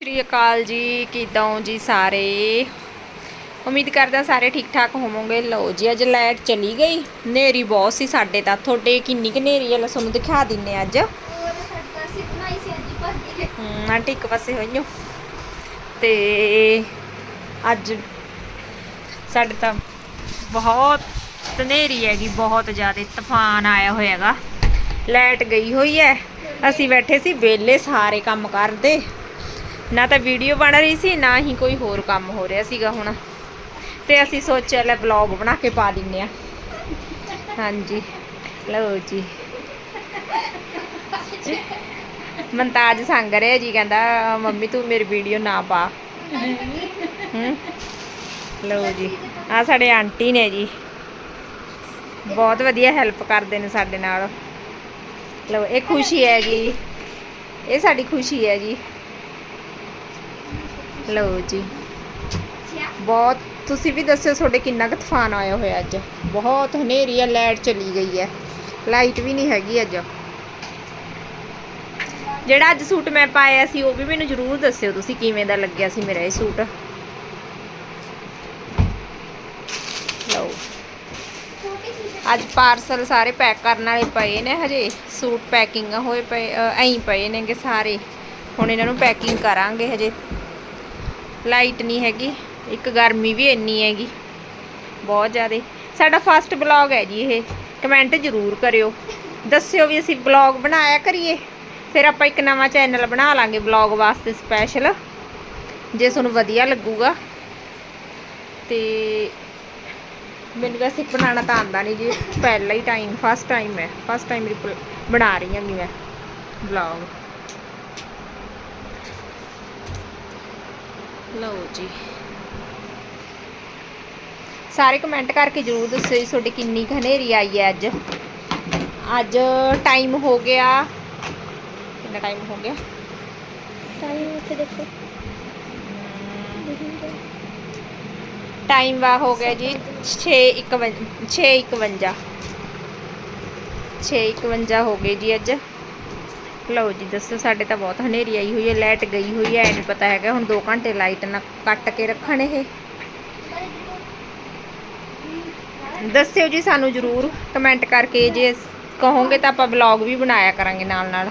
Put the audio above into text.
ਸ੍ਰੀ ਅਕਾਲ ਜੀ ਕਿਦਾਂ ਹੋ ਜੀ ਸਾਰੇ? ਉਮੀਦ ਕਰਦਾ ਸਾਰੇ ਠੀਕ ਠਾਕ ਹੋਵੋਗੇ। ਲਓ ਜੀ ਅੱਜ ਲਾਈਟ ਚਲੀ ਗਈ। ਨੇਰੀ ਬਹੁਤ ਸੀ ਸਾਡੇ ਤਾਂ। ਤੁਹਾਡੇ ਕਿੰਨੀ ਕੁ ਨੇਰੀ ਹੈ ਤੁਹਾਨੂੰ ਦਿਖਾ ਦਿੰਨੇ ਅੱਜ। ਹੀ ਸੀ ਅੱਜ ਭਰਦੀ ਹਮ, ਆਂਟੀ ਇੱਕ ਪਾਸੇ ਹੋਈਓ ਤੇ ਅੱਜ ਸਾਡੇ ਤਾਂ ਬਹੁਤ ਹਨੇਰੀ ਹੈਗੀ ਬਹੁਤ ਜ਼ਿਆਦਾ ਤੂਫਾਨ ਆਇਆ ਹੋਇਆ ਹੈਗਾ। ਲਾਈਟ ਗਈ ਹੋਈ ਹੈ। ਅਸੀਂ ਬੈਠੇ ਸੀ ਵਿਹਲੇ ਸਾਰੇ ਕੰਮ ਕਰਦੇ। ਨਾ ਤਾਂ ਵੀਡੀਓ ਬਣ ਰਹੀ ਸੀ, ਨਾ ਹੀ ਕੋਈ ਹੋਰ ਕੰਮ ਹੋ ਰਿਹਾ ਸੀਗਾ ਹੁਣ। ਤੇ ਅਸੀਂ ਸੋਚਿਆ ਲੈ ਵਲੌਗ ਬਣਾ ਕੇ ਪਾ ਦਿੰਨੇ ਆ। ਹਾਂਜੀ। ਲਓ ਜੀ। ਮਨਤਾਜ ਸੰਗ ਰਿਹਾ ਜੀ, ਕਹਿੰਦਾ, ਮੰਮੀ, ਤੂੰ ਮੇਰੀ ਵੀਡੀਓ ਨਾ ਪਾ। ਲਓ ਜੀ। ਆ ਸਾਡੇ ਆਂਟੀ ਨੇ ਜੀ। ਬਹੁਤ ਵਧੀਆ ਹੈਲਪ ਕਰਦੇ ਨੇ ਸਾਡੇ ਨਾਲ। ਲਓ, ਇਹ ਖੁਸ਼ੀ ਹੈ ਜੀ। ਇਹ ਸਾਡੀ ਖੁਸ਼ੀ ਹੈ ਜੀ। ਲਓ ਜੀ। ਬਹੁਤ ਤੁਸੀਂ ਵੀ ਦੱਸਿਓ ਤੁਹਾਡੇ ਕਿੰਨਾ ਕੁ ਤੂਫਾਨ ਆਇਆ ਹੋਇਆ ਅੱਜ। ਬਹੁਤ ਹਨੇਰੀ ਹੈ ਲਾਈਟ ਚਲੀ ਗਈ ਹੈ ਲਾਈਟ ਵੀ ਨਹੀਂ ਹੈਗੀ ਅੱਜ। ਜਿਹੜਾ ਅੱਜ ਸੂਟ ਮੈਂ ਪਾਇਆ ਸੀ ਉਹ ਵੀ ਮੈਨੂੰ ਜ਼ਰੂਰ ਦੱਸਿਓ ਤੁਸੀਂ ਕਿਵੇਂ ਦਾ ਲੱਗਿਆ ਸੀ ਮੇਰਾ ਇਹ ਸੂਟ। ਲਓ। ਅੱਜ ਪਾਰਸਲ ਸਾਰੇ ਪੈਕ ਕਰਨ ਵਾਲੇ ਪਏ ਨੇ ਹਜੇ। ਸੂਟ ਪੈਕਿੰਗ ਹੋਏ ਪਏ ਅ, ਐਂ ਪਏ ਨੇਗੇ ਸਾਰੇ। ਹੁਣ ਇਹਨਾਂ ਨੂੰ ਪੈਕਿੰਗ ਕਰਾਂਗੇ ਹਜੇ। ਲਾਈਟ ਨਹੀਂ ਹੈਗੀ, ਇੱਕ ਗਰਮੀ ਵੀ ਇੰਨੀ ਹੈਗੀ, ਬਹੁਤ ਜ਼ਿਆਦਾ। ਸਾਡਾ ਫਸਟ ਬਲੌਗ ਹੈ ਜੀ ਇਹ ਕਮੈਂਟ ਜ਼ਰੂਰ ਕਰਿਓ। ਦੱਸਿਓ ਵੀ ਅਸੀਂ ਬਲੌਗ ਬਣਾਇਆ ਕਰੀਏ, ਫਿਰ ਆਪਾਂ ਇੱਕ ਨਵਾਂ ਚੈਨਲ ਬਣਾ ਲਾਂਗੇ ਬਲੌਗ ਵਾਸਤੇ ਸਪੈਸ਼ਲ ਜੇ ਤੁਹਾਨੂੰ ਵਧੀਆ ਲੱਗੂਗਾ। ਤੇ ਮੈਨੂੰ ਵੈਸੇ ਬਣਾਉਣਾ ਤਾਂ ਆਂਦਾ ਨਹੀਂ ਜੀ, ਪਹਿਲਾ ਹੀ ਟਾਈਮ ਫਸਟ ਟਾਈਮ ਹੈ ਫਸਟ ਟਾਈਮ ਬਣਾ ਰਹੀ ਹਾਂ ਮੈਂ ਵਲੌਗ ਲਓ ਜੀ। ਸਾਰੇ ਕਮੈਂਟ ਕਰਕੇ ਜਰੂਰ ਦੱਸਿਓ ਜੀ ਤੁਹਾਡੀ ਕਿੰਨੀ ਕੁ ਹਨੇਰੀ ਆਈ ਹੈ ਅੱਜ। ਅੱਜ ਟਾਈਮ ਹੋ ਗਿਆ। ਕਿੰਨਾ ਟਾਈਮ ਹੋ ਗਿਆ? ਟਾਈਮ ਉੱਥੇ ਦੇਖੋ। ਟਾਈਮ ਵਾ ਹੋ ਗਿਆ ਜੀ 6:51 6:51 6:51 ਹੋ ਗਏ ਜੀ ਅੱਜ। ਲਓ ਜੀ, ਦੱਸੋ ਸਾਡੇ ਤਾਂ ਬਹੁਤ ਹਨੇਰੀ ਆਈ ਹੋਈ ਹੈ, ਲਾਈਟ ਗਈ ਹੋਈ ਹੈ, ਐ ਨਹੀਂ ਪਤਾ ਹੈਗਾ, ਹੁਣ 2 ਘੰਟੇ ਲਾਈਟ ਨਾ ਕੱਟ ਕੇ ਰੱਖਣ ਇਹ। ਦੱਸਿਓ ਜੀ ਸਾਨੂੰ ਜਰੂਰ, ਕਮੈਂਟ ਕਰਕੇ ਜੇ ਕਹੋਗੇ ਤਾਂ ਆਪਾਂ ਵਲੌਗ ਵੀ ਬਣਾਇਆ ਕਰਾਂਗੇ ਨਾਲ ਨਾਲ